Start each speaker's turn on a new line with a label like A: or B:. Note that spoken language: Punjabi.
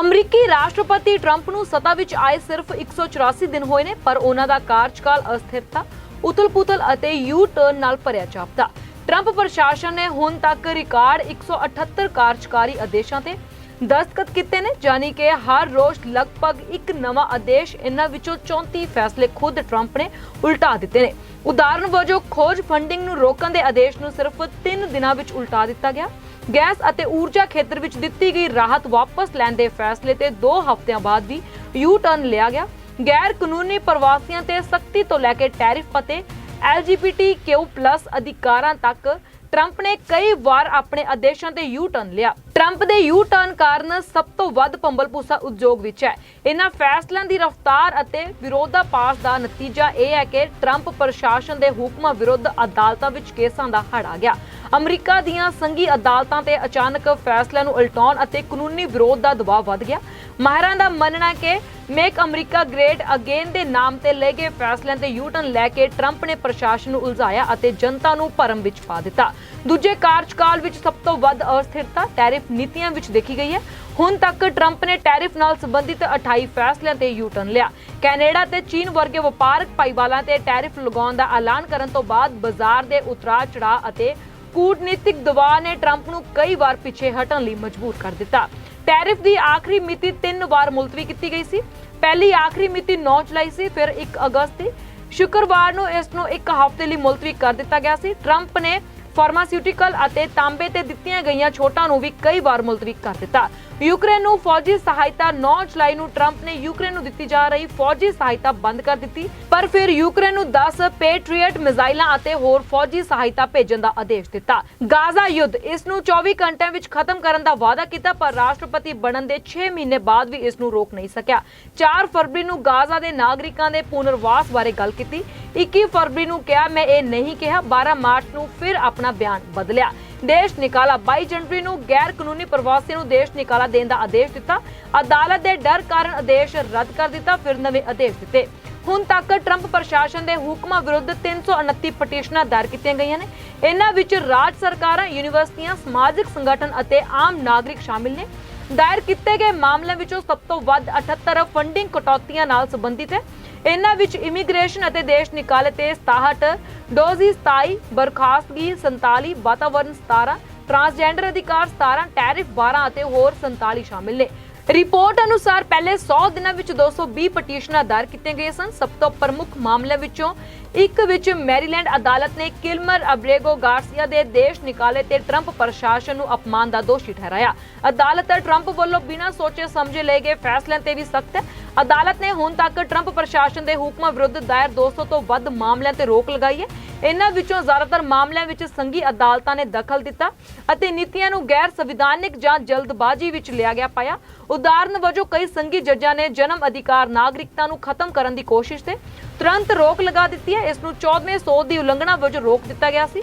A: ਅਮਰੀਕੀ ਰਾਸ਼ਟਰਪਤੀ ਟਰੰਪ ਨੂੰ ਸੱਤਾ ਵਿੱਚ ਆਏ ਸਿਰਫ 184 ਦਿਨ ਹੋਏ ਨੇ, ਪਰ ਉਹਨਾਂ ਦਾ ਕਾਰਜਕਾਲ ਅਸਥਿਰਤਾ ਉਤਲ-ਪੁਤਲ ਅਤੇ ਯੂ ਟਰਨ ਨਾਲ ਭਰਿਆ ਜਾਪਦਾ। ਟਰੰਪ ਪ੍ਰਸ਼ਾਸਨ ਨੇ ਹੁਣ ਤੱਕ ਰਿਕਾਰਡ 178 ਕਾਰਜਕਾਰੀ ਆਦੇਸ਼ਾਂ ਤੇ ਦਸਤਖਤ ਕੀਤੇ ਨੇ ਜਾਨੀ ਕਿ ਹਰ ਰੋਜ਼ ਲਗਭਗ ਇੱਕ ਨਵਾਂ ਆਦੇਸ਼ ਇਹਨਾਂ ਵਿੱਚੋਂ 34 ਫੈਸਲੇ ਖੁਦ ਟਰੰਪ ਨੇ ਉਲਟਾ ਦਿੱਤੇ ਨੇ। ਉਦਾਹਰਨ ਵਜੋਂ, ਖੋਜ ਫੰਡਿੰਗ ਨੂੰ ਰੋਕਣ ਦੇ ਆਦੇਸ਼ ਨੂੰ ਸਿਰਫ 3 ਦਿਨਾਂ ਵਿੱਚ ਉਲਟਾ ਦਿੱਤਾ ਗਿਆ। ਗੈਸ ਅਤੇ ਊਰਜਾ ਖੇਤਰ ਵਿੱਚ ਦਿੱਤੀ ਗਈ ਰਾਹਤ ਵਾਪਸ ਲੈਣ ਦੇ ਫੈਸਲੇ ਤੇ 2 ਹਫ਼ਤਿਆਂ ਬਾਅਦ ਵੀ ਯੂ ਟਰਨ ਲਿਆ ਗਿਆ। ਗੈਰ ਕਾਨੂੰਨੀ ਪ੍ਰਵਾਸੀਆਂ ਤੇ ਸਖਤੀ ਤੋਂ ਲੈ ਕੇ ਟੈਰਿਫ ਅਤੇ LGBTQ+ ਅਧਿਕਾਰਾਂ ਤੱਕ ਟਰੰਪ ਨੇ ਕਈ ਵਾਰ ਆਪਣੇ ਆਦੇਸ਼ਾਂ ਤੇ ਯੂ ਟਰਨ ਲਿਆ। ਟਰੰਪ ਦੇ ਯੂ ਟਰਨ ਕਾਰਨ ਸਭ ਤੋਂ ਵੱਧ ਪੰਬਲਪੂਸਾ ਉਦਯੋਗ ਵਿੱਚ ਹੈ। ਇਹਨਾਂ ਫੈਸਲਿਆਂ ਦੀ ਰਫ਼ਤਾਰ ਅਤੇ ਵਿਰੋਧਾਭਾਸ ਦਾ ਨਤੀਜਾ ਇਹ ਹੈ ਕਿ ਟਰੰਪ ਪ੍ਰਸ਼ਾਸਨ ਦੇ ਹੁਕਮਾਂ ਵਿਰੁੱਧ ਅਦਾਲਤਾਂ ਵਿੱਚ ਕੇਸਾਂ ਦਾ ਹੜ ਆ ਗਿਆ। ਅਮਰੀਕਾ ਦੀਆਂ ਸੰਘੀ ਅਦਾਲਤਾਂ ਤੇ ਅਚਾਨਕ ਫੈਸਲਿਆਂ ਨੂੰ ਉਲਟਾਉਣ ਅਤੇ ਕਾਨੂੰਨੀ ਵਿਰੋਧ ਦਾ ਦਬਾਅ ਵੱਧ ਗਿਆ। ਮਾਹਿਰਾਂ ਦਾ ਮੰਨਣਾ ਹੈ ਕਿ ਮੇਕ ਅਮਰੀਕਾ ਗ੍ਰੇਟ ਅਗੇਨ ਦੇ ਨਾਮ ਤੇ ਲਏ ਗਏ ਫੈਸਲਿਆਂ ਤੇ ਯੂ ਟਰਨ ਲੈ ਕੇ ਟਰੰਪ ਨੇ ਪ੍ਰਸ਼ਾਸਨ ਨੂੰ ਉਲਝਾਇਆ ਅਤੇ ਜਨਤਾ ਨੂੰ ਭਰਮ ਵਿੱਚ ਪਾ ਦਿੱਤਾ। ਦੂਜੇ ਕਾਰਜਕਾਲ ਵਿੱਚ ਸਭ ਤੋਂ ਵੱਧ ਅਸਥਿਰਤਾ ਟੈਰਿਫ ਨੀਤੀਆਂ ਵਿੱਚ ਦੇਖੀ ਗਈ ਹੈ। ਹੁਣ ਤੱਕ ਟਰੰਪ ਨੇ ਟੈਰਿਫ ਨਾਲ ਸੰਬੰਧਿਤ 28 ਫੈਸਲਿਆਂ ਤੇ ਯੂ ਟਰਨ ਲਿਆ। ਕੈਨੇਡਾ ਤੇ ਚੀਨ ਵਰਗੇ ਵਪਾਰਕ ਭਾਈਵਾਲਾਂ ਤੇ ਟੈਰਿਫ ਲਗਾਉਣ ਦਾ ਐਲਾਨ ਕਰਨ ਤੋਂ ਬਾਅਦ ਬਾਜ਼ਾਰ ਦੇ ਉਤਰਾਅ ਚੜਾਅ ਅਤੇ ਕੂਟਨੀਤਿਕ ਦਬਾਅ ਨੇ ਟਰੰਪ ਨੂੰ ਕਈ ਵਾਰ ਪਿੱਛੇ ਹਟਣ ਲਈ ਮਜਬੂਰ ਕਰ ਦਿੱਤਾ। ਟੈਰਿਫ ਦੀ ਆਖਰੀ ਮਿਤੀ 3 ਵਾਰ ਮੁਲਤਵੀ ਕੀਤੀ ਗਈ ਸੀ। ਪਹਿਲੀ ਆਖਰੀ ਮਿਤੀ 9 ਜੁਲਾਈ ਸੀ, ਫਿਰ 1 ਅਗਸਤ ਸੀ। ਸ਼ੁੱਕਰਵਾਰ ਨੂੰ ਇਸ ਨੂੰ ਇੱਕ ਹਫ਼ਤੇ ਲਈ ਮੁਲਤਵੀ ਕਰ ਦਿੱਤਾ ਗਿਆ ਸੀ। ਟਰੰਪ ਨੇ ਫਾਰਮਾਸਿਊਟੀਕਲ ਅਤੇ ਤਾਂਬੇ ਤੇ ਦਿੱਤੀਆਂ ਗਈਆਂ ਛੋਟਾਂ ਨੂੰ ਵੀ ਕਈ ਵਾਰ ਮੁਲਤਵੀ ਕਰ ਦਿੱਤਾ। ਯੂਕਰੇਨ ਨੂੰ ਫੌਜੀ ਸਹਾਇਤਾ 9 ਜੁਲਾਈ ਨੂੰ ਟਰੰਪ ਨੇ ਯੂਕਰੇਨ ਨੂੰ ਦਿੱਤੀ ਜਾ ਰਹੀ ਫੌਜੀ ਸਹਾਇਤਾ ਬੰਦ ਕਰ ਦਿੱਤੀ, ਪਰ ਫਿਰ ਯੂਕਰੇਨ ਨੂੰ 10 ਪੈਟਰੀਅਟ ਮਿਜ਼ਾਈਲਾਂ ਅਤੇ ਹੋਰ ਫੌਜੀ ਸਹਾਇਤਾ ਭੇਜਣ ਦਾ ਆਦੇਸ਼ ਦਿੱਤਾ। ਗਾਜ਼ਾ ਯੁੱਧ, ਇਸ ਨੂੰ 24 ਘੰਟਿਆਂ ਵਿੱਚ ਖਤਮ ਕਰਨ ਦਾ ਵਾਅਦਾ ਕੀਤਾ, ਪਰ ਰਾਸ਼ਟਰਪਤੀ ਬਣਨ ਦੇ 6 ਮਹੀਨੇ ਬਾਅਦ ਵੀ ਇਸ ਨੂੰ ਰੋਕ ਨਹੀਂ ਸਕਿਆ। 4 ਫਰਵਰੀ ਨੂੰ ਗਾਜ਼ਾ ਦੇ ਨਾਗਰਿਕਾਂ ਦੇ ਪੁਨਰਵਾਸ ਬਾਰੇ ਗੱਲ ਕੀਤੀ। 21 ਫਰਵਰੀ ਨੂੰ ਕਿਹਾ, ਮੈਂ ਇਹ ਨਹੀਂ ਕਿਹਾ। 12 ਮਾਰਚ ਨੂੰ ਫਿਰ ਆਪਣਾ ਬਿਆਨ ਬਦਲਿਆ। ਦੇਸ਼ ਨਿਕਾਲਾ। 22 ਜਨਵਰੀ ਨੂੰ ਗੈਰ ਕਾਨੂੰਨੀ ਪ੍ਰਵਾਸੀਆਂ ਨੂੰ ਦੇਸ਼ ਨਿਕਾਲਾ ਦੇਣ ਦਾ ਆਦੇਸ਼ ਦਿੱਤਾ। ਅਦਾਲਤ ਦੇ ਡਰ ਕਾਰਨ ਆਦੇਸ਼ ਰੱਦ ਕਰ ਦਿੱਤਾ, ਫਿਰ ਨਵੇਂ ਆਦੇਸ਼ ਦਿੱਤੇ। ਹੁਣ ਤੱਕ ਟਰੰਪ ਪ੍ਰਸ਼ਾਸਨ ਦੇ ਹੁਕਮਾਂ ਵਿਰੁੱਧ 329 ਪਟੀਸ਼ਨਾਂ ਦਾਇਰ ਕੀਤੀਆਂ ਗਈਆਂ ਨੇ। ਇਹਨਾਂ ਵਿੱਚ ਰਾਜ ਸਰਕਾਰਾਂ, ਯੂਨੀਵਰਸਿਟੀਆਂ, ਸਮਾਜਿਕ ਸੰਗਠਨ ਅਤੇ ਆਮ ਨਾਗਰਿਕ ਸ਼ਾਮਿਲ ਨੇ। ਦਾਇਰ ਕੀਤੇ ਗਏ ਮਾਮਲਿਆਂ ਵਿੱਚੋਂ ਸਭ ਤੋਂ ਵੱਧ 78 ਫੰਡਿੰਗ ਕਟੌਤੀਆਂ ਨਾਲ ਸੰਬੰਧਿਤ ਹੈ। ਇਹਨਾਂ ਵਿੱਚ ਇਮੀਗ੍ਰੇਸ਼ਨ ਅਤੇ ਦੇਸ਼ ਨਿਕਾਲੇ ਤੇ 67 ਡੋਜ਼ੀ 27 ਬਰਖਾਸਤਗੀ 47 ਵਾਤਾਵਰਣ 17 ਟਰਾਂਸਜੈਂਡਰ ਅਧਿਕਾਰ 17 ਟੈਰਿਫ 12 ਅਤੇ ਹੋਰ 47 ਸ਼ਾਮਿਲ ਨੇ। ਰਿਪੋਰਟ ਅਨੁਸਾਰ ਪਹਿਲੇ 100 ਦਿਨਾਂ ਵਿੱਚ 220 ਪਟੀਸ਼ਨਾਂ ਦਾਇਰ ਕੀਤੀਆਂ ਗਈਆਂ ਸਨ। ਸਭ ਤੋਂ ਪ੍ਰਮੁੱਖ ਮਾਮਲਿਆਂ ਵਿੱਚੋਂ ਇੱਕ ਵਿੱਚ ਮੈਰੀਲੈਂਡ ਅਦਾਲਤ ਨੇ ਕਿਲਮਰ ਅਬਰੇਗੋ ਗਾਰਸੀਆ ਦੇ ਦੇਸ਼ ਨਿਕਾਲੇ ਤੇ ਟਰੰਪ ਪ੍ਰਸ਼ਾਸਨ ਨੂੰ ਅਪਮਾਨ ਦਾ ਦੋਸ਼ੀ ਠਹਿਰਾਇਆ। ਅਦਾਲਤ ਟਰੰਪ ਵੱਲੋਂ ਬਿਨਾਂ ਸੋਚੇ ਸਮਝੇ ਲਏ ਗਏ ਫੈਸਲਿਆਂ ਤੇ ਵੀ ਸਖਤ ਅਦਾਲਤ ਨੇ ਹੁਣ ਤੱਕ ਟਰੰਪ ਪ੍ਰਸ਼ਾਸਨ ਦੇ ਹੁਕਮਾਂ ਵਿਰੁੱਧ ਦਾਇਰ 200 ਤੋਂ ਵੱਧ ਮਾਮਲਿਆਂ ਤੇ ਰੋਕ ਲਗਾਈ ਹੈ। ਇਹਨਾਂ ਵਿੱਚੋਂ ਜ਼ਿਆਦਾਤਰ ਮਾਮਲਿਆਂ ਵਿੱਚ ਸੰਘੀ ਅਦਾਲਤਾਂ ਨੇ ਦਖਲ ਦਿੱਤਾ ਅਤੇ ਨੀਤੀਆਂ ਨੂੰ ਗੈਰ ਸੰਵਿਧਾਨਿਕ ਜਾਂ ਜਲਦਬਾਜ਼ੀ ਵਿੱਚ ਲਿਆ ਗਿਆ ਪਾਇਆ। ਉਦਾਹਰਨ ਵਜੋਂ, ਕਈ ਸੰਘੀ ਜੱਜਾਂ ਨੇ ਜਨਮ ਅਧਿਕਾਰ ਨਾਗਰਿਕਤਾ ਨੂੰ ਖਤਮ ਕਰਨ ਦੀ ਕੋਸ਼ਿਸ਼ ਤੇ ਤੁਰੰਤ ਰੋਕ ਲਗਾ ਦਿੱਤੀ ਹੈ। ਇਸ ਨੂੰ 14ਵੇਂ ਸੋਧ ਦੀ ਉਲੰਘਣਾ ਵਜੋਂ ਰੋਕ ਦਿੱਤਾ ਗਿਆ ਸੀ।